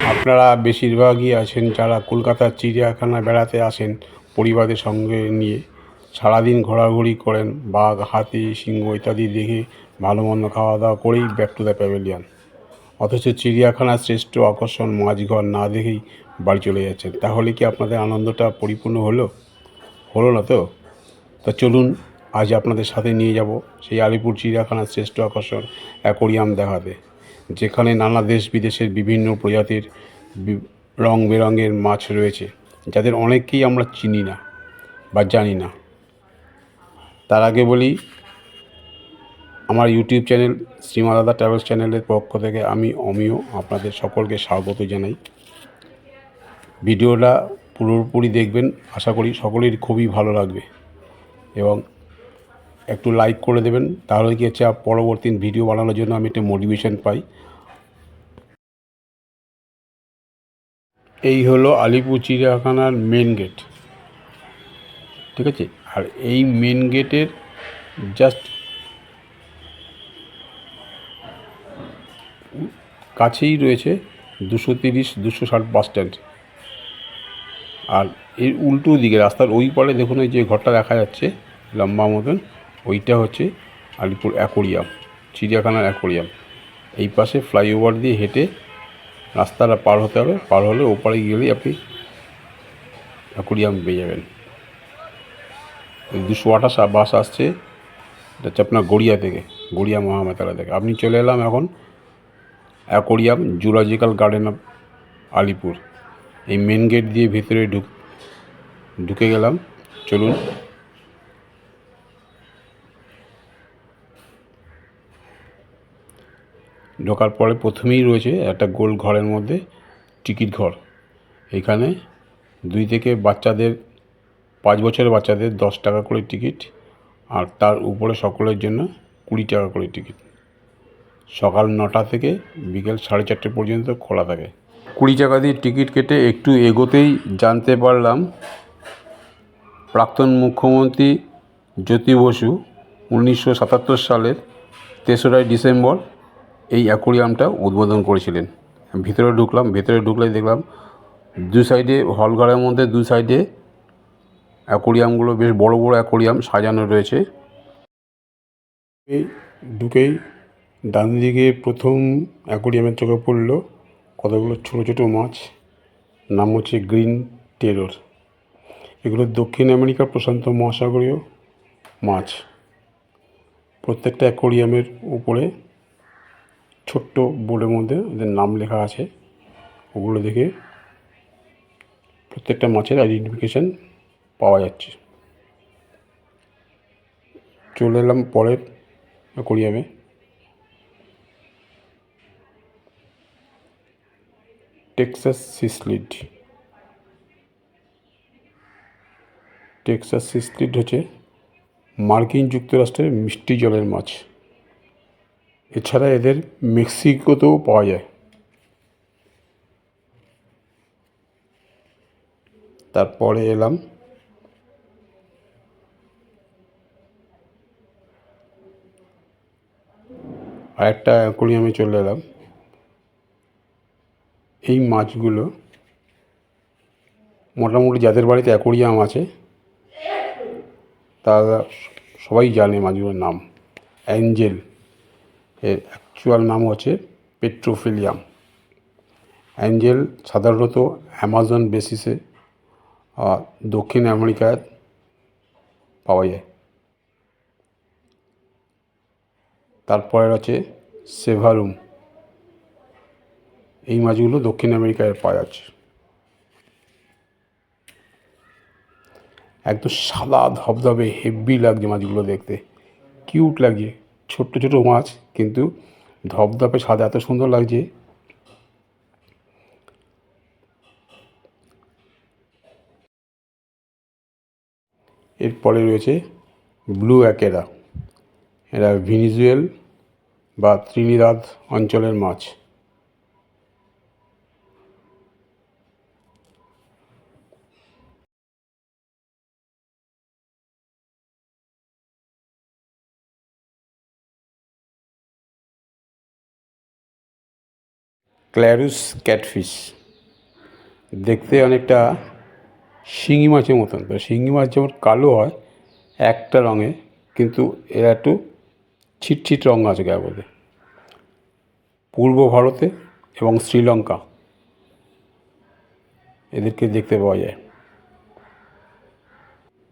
আপনারা বেশিরভাগই আছেন যারা কলকাতার চিড়িয়াখানা বেড়াতে আসেন পরিবারের সঙ্গে নিয়ে। সারাদিন ঘোরাঘুরি করেন, বাঘ, হাতি, সিংহ ইত্যাদি দেখে ভালো মন্দ খাওয়া দাওয়া করেই ব্যাক টু দ্য প্যাভিলিয়ন অথচ চিড়িয়াখানার শ্রেষ্ঠ আকর্ষণ মাঝঘর না দেখেই বাড়ি চলে যাচ্ছেন। তাহলে কি আপনাদের আনন্দটা পরিপূর্ণ হলো? হলো না তো? তা চলুন আজ আপনাদের সাথে নিয়ে যাব সেই আলিপুর চিড়িয়াখানার শ্রেষ্ঠ আকর্ষণ, অ্যাকোরিয়াম দেখাতে যেখানে নানা দেশ বিদেশের বিভিন্ন প্রজাতির রং বেরঙের মাছ রয়েছে, যাদের অনেককেই আমরা চিনি না বা জানি না। তার আগে বলি, আমার ইউটিউব চ্যানেল শ্রীমাদাদা ট্রাভেলস চ্যানেলের পক্ষ থেকে আমি অমিয় আপনাদের সকলকে স্বাগত জানাই। ভিডিওটা পুরোপুরি দেখবেন, আশা করি সকলের খুবই ভালো লাগবে এবং একটু লাইক করে দেবেন। তাহলে কি হচ্ছে পরবর্তী ভিডিও বানানোর জন্য আমি একটা মোটিভেশন পাই। এই হলো আলিপুর চিড়িয়াখানার মেন গেট ঠিক আছে? আর এই মেন গেটের জাস্ট কাছেই রয়েছে দুশো তিরিশ, দুশো ষাট বাস স্ট্যান্ড আর এর উল্টো দিকে, রাস্তার ওই পারে দেখুন ওই যে ঘরটা দেখা যাচ্ছে লম্বা মতন। ওইটা হচ্ছে আলিপুর অ্যাকোরিয়াম, চিড়িয়াখানার অ্যাকোরিয়াম। এই পাশে ফ্লাইওভার দিয়ে হেঁটে রাস্তাটা পার হতে হবে, পার হলে ওপারে গেলেই আপনি অ্যাকোরিয়াম পেয়ে যাবেন। দুশো আঠাশ বাস আসছে, এটা হচ্ছে আপনার গড়িয়া থেকে, গড়িয়া মহামেতালা থেকে। আপনি চলে এলাম এখন aquarium zoological garden of Alipur. এই মেন গেট দিয়ে ভেতরে ঢুক, ঢুকে গেলাম। চলুন ঢোকার পরে প্রথমেই রয়েছে একটা গোল ঘরের মধ্যে টিকিট ঘর। এখানে দুই থেকে বাচ্চাদের, পাঁচ বছরের বাচ্চাদের দশ টাকা করে টিকিট আর তার উপরে সকলের জন্য কুড়ি টাকা করে টিকিট। সকাল নটা থেকে বিকেল সাড়ে চারটে পর্যন্ত খোলা থাকে। কুড়ি টাকা দিয়ে টিকিট কেটে একটু এগোতেই জানতে পারলাম প্রাক্তন মুখ্যমন্ত্রী জ্যোতি বসু উনিশশো সাতাত্তর সালের তেসরাই ডিসেম্বর এই অ্যাকোরিয়ামটা উদ্বোধন করেছিলেন। ভিতরে ঢুকলাম, ভেতরে ঢুকলে দেখলাম দু সাইডে, হল ঘরের মধ্যে দু সাইডে অ্যাকোরিয়ামগুলো, বেশ বড় বড় অ্যাকোরিয়াম সাজানো রয়েছে। এই ঢুকেই ডান দিকে প্রথম অ্যাকোরিয়ামের চোখে পড়ল কতগুলো ছোটো ছোটো মাছ, নাম হচ্ছে গ্রিন টেরর। এগুলো দক্ষিণ আমেরিকার প্রশান্ত মহাসাগরীয় মাছ। প্রত্যেকটা অ্যাকোরিয়ামের উপরে ছোট্ট বোর্ডের মধ্যে ওদের নাম লেখা আছে। ওগুলো দেখে প্রত্যেকটা মাছের আইডেন্টিফিকেশান পাওয়া যাচ্ছে। চলে এলাম পরের অ্যাকোরিয়ামে টেক্সাস সিসলিড টেক্সাস সিসলিড হচ্ছে মার্কিন যুক্তরাষ্ট্রের মিষ্টি জলের মাছ। এছাড়া এদের মেক্সিকোতেও পাওয়া যায়। তারপরে এলাম। আরেকটা অ্যাকোরিয়ামে চলে এলাম। এই মাছগুলো মোটামুটি যাদের বাড়িতে অ্যাকোরিয়াম আছে, তারা সবাই জানে মাছগুলোর নাম। অ্যাঞ্জেল। এর অ্যাকচুয়াল নাম হচ্ছে পেট্রোফিলিয়াম অ্যাঞ্জেল সাধারণত অ্যামাজন বেসিসে দক্ষিণ আমেরিকায় পাওয়া যায়। তারপরে আছে সেভারুম এই মাছগুলো দক্ষিণ আমেরিকায় পাওয়া যাচ্ছে। একদম সাদা ধবধবে হেভি লাগছে মাছগুলো দেখতে। কিউট লাগছে। ছোট্ট ছোট মাছ, কিন্তু ধপধপে সাদা এত সুন্দর লাগছে। এরপরে রয়েছে ব্লু অ্যাকেরা। এরা ভিনিজুয়েল বা ত্রিনিদাদ অঞ্চলের মাছ। ক্ল্যারুস ক্যাটফিশ। দেখতে অনেকটা শিঙি মাছের মতন। তো শিঙি মাছ যেমন কালো হয়, একটা রঙে, কিন্তু এরা একটু ছিটছিট রঙ আছে গায়ে পূর্ব ভারতে এবং শ্রীলঙ্কা এদেরকে দেখতে পাওয়া যায়।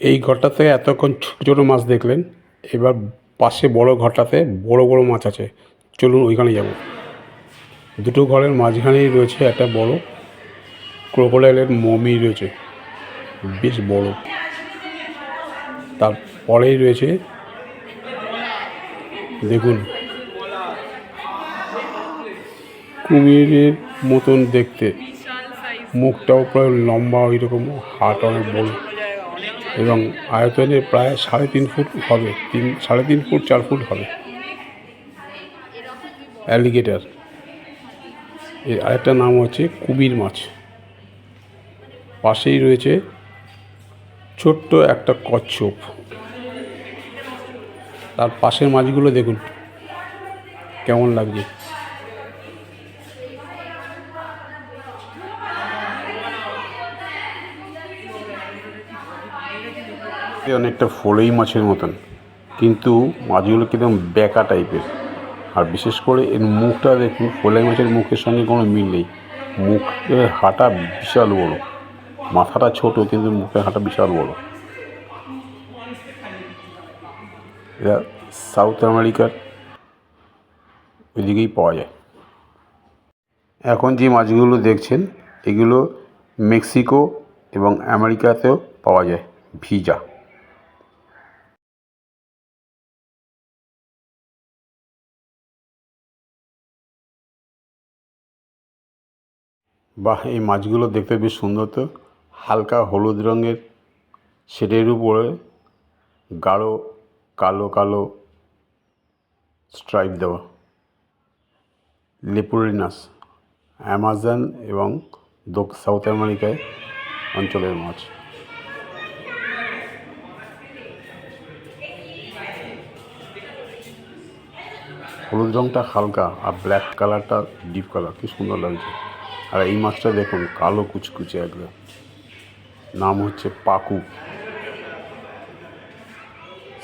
এই ঘরটা থেকে এতক্ষণ ছোটো ছোটো মাছ দেখলেন, এবার পাশে বড় ঘরটাতে বড় বড় মাছ আছে। চলুন ওইখানে যাব। দুটো ঘরের মাঝখানেই রয়েছে একটা বড়। ক্রোকোডাইলের মমি রয়েছে। বেশ বড়। তারপরেই রয়েছে দেখুন। কুমিরের মতন দেখতে। মুখটাও প্রায় লম্বা ওই রকম হাট অনেক বড়। এবং আয়তনে প্রায় সাড়ে তিন ফুট হবে, তিন, সাড়ে তিন ফুট, চার ফুট হবে। অ্যালিগেটার। এর আরেকটা নাম হচ্ছে কুবির মাছ। পাশেই রয়েছে ছোট্ট একটা কচ্ছপ। তার পাশের মাছগুলো দেখুন, কেমন লাগছে। অনেকটা ফলই মাছের মতন, কিন্তু মাছগুলো কীরকম বেঁকা টাইপের আর বিশেষ করে এর মুখটা দেখুন ফলাই মাছের মুখের সঙ্গে কোনো মিল নেই। মুখের হাঁটা বিশাল বড়। মাথাটা ছোট, কিন্তু মুখের হাঁটা বিশাল বড়। এরা সাউথ আমেরিকার ওইদিকেই পাওয়া যায়। এখন যে মাছগুলো দেখছেন, এগুলো মেক্সিকো এবং আমেরিকাতেও পাওয়া যায় ভিজা। বাহ, এই মাছগুলো দেখতে বেশ সুন্দর তো। হালকা হলুদ রঙের শেডের উপরে গাঢ়, কালো কালো স্ট্রাইপ দেওয়া। লেপুরিনাস অ্যামাজন এবং সাউথ আমেরিকায় অঞ্চলের মাছ। হলুদ রঙটা হালকা আর ব্ল্যাক কালারটা ডিপ কালার কি সুন্দর লাগছে। আর এই মাছটা দেখুন, কালো কুচকুচে একদম। নাম হচ্ছে পাকু।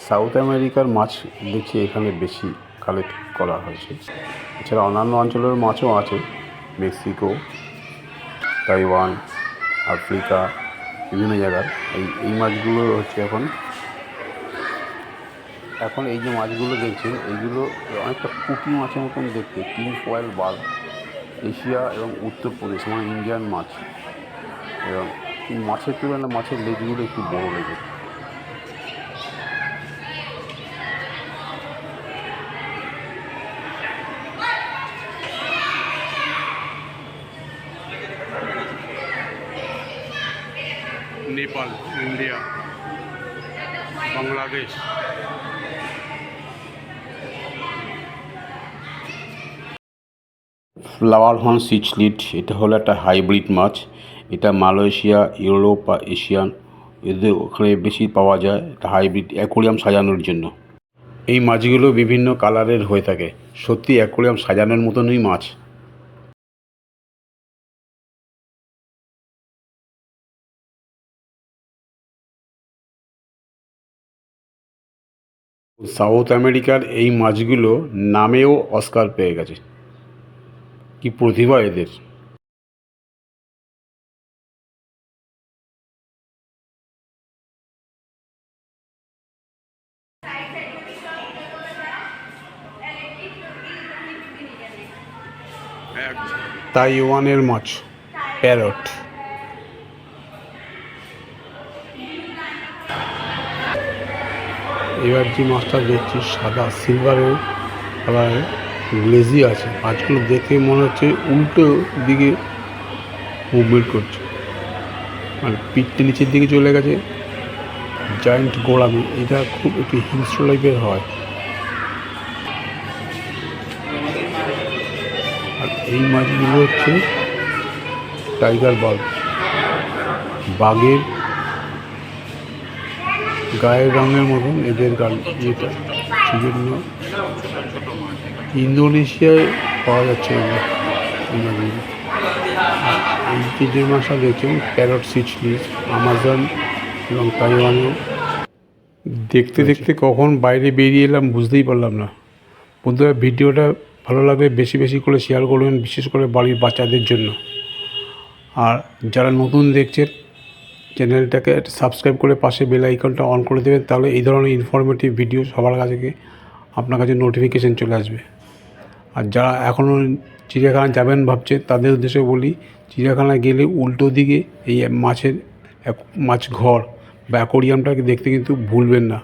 সাউথ আমেরিকার মাছ দেখছি এখানে বেশি কালেক্ট করা হয়েছে। এছাড়া অন্যান্য অঞ্চলের মাছও আছে, মেক্সিকো, তাইওয়ান, আফ্রিকা, বিভিন্ন জায়গার এই এই মাছগুলো হচ্ছে এখন এখন এই যে মাছগুলো দেখছেন, এইগুলো অনেকটা পুঁটি মাছের মতন দেখতে কিং ফয়েল বাল। এশিয়া এবং উত্তরপ্রদেশ মানে ইন্ডিয়ান মাছ। এবং মাছের তুলনায় মাছের লেজগুলো একটু বড় লেগে Nepal, India, Bangladesh. Flower horn cichlid এটা হলো একটা হাইব্রিড মাছ। এটা মালয়েশিয়া, ইউরোপ বা এশিয়ান, এদের ওখানে বেশি পাওয়া যায়, এটা হাইব্রিড অ্যাকোরিয়াম সাজানোর জন্য। এই মাছগুলো বিভিন্ন কালারের হয়ে থাকে। সত্যি অ্যাকোরিয়াম সাজানোর মতনই মাছ। সাউথ আমেরিকার এই মাছগুলো নামেও অস্কার পেয়ে গেছে। কি প্রতিভা এদের? তাইওয়ানের মাছ প্যারট। এবার যে মাছটা দেখছি সাদা সিলভারের কালারের গ্লেজি আছে। মাছগুলো দেখে মনে হচ্ছে উল্টো দিকে মুভমেন্ট করছে। মানে পিঠটা নিচের দিকে চলে গেছে। জায়েন্ট গোড়ামি এটা খুব একটু হিংস্র টাইপের হয়। আর এই মাছগুলো হচ্ছে টাইগার বাঘ বাঘের গায়ের রঙের মতন এদের গাল ইয়েটা সেই জন্য ইন্দোনেশিয়ায় পাওয়া যাচ্ছে এগুলো। আর এই যে যে মাছটা দেখছেন প্যারট সিচলিস আমাজন এবং তাইওয়ানেও। দেখতে দেখতে কখন বাইরে বেরিয়ে এলাম বুঝতেই পারলাম না। বন্ধুরা ভিডিওটা ভালো লাগলে বেশি বেশি করে শেয়ার করবেন বিশেষ করে বাড়ির বাচ্চাদের জন্য। আর যারা নতুন দেখছেন চ্যানেলটাকে সাবস্ক্রাইব করে পাশে বেল আইকনটা অন করে দেবেন তাহলে এই ধরনের ইনফরমেটিভ ভিডিও সবার কাছে আপনার কাছে নোটিফিকেশান চলে আসবে। আর যারা এখনও চিড়িয়াখানা যাবেন ভাবছে তাদের উদ্দেশ্যে বলি চিড়িয়াখানায় গেলে উল্টো দিকে এই মাছের এক- মাছ ঘর বা অ্যাকোরিয়ামটাকে দেখতে কিন্তু ভুলবেন না।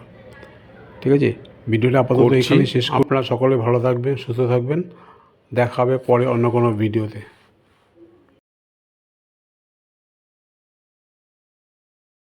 ঠিক আছে? ভিডিওটা আপাতত এখানে শেষ। আপনারা সকলে ভালো থাকবেন সুস্থ থাকবেন। দেখাবে পরে অন্য কোনো ভিডিওতে।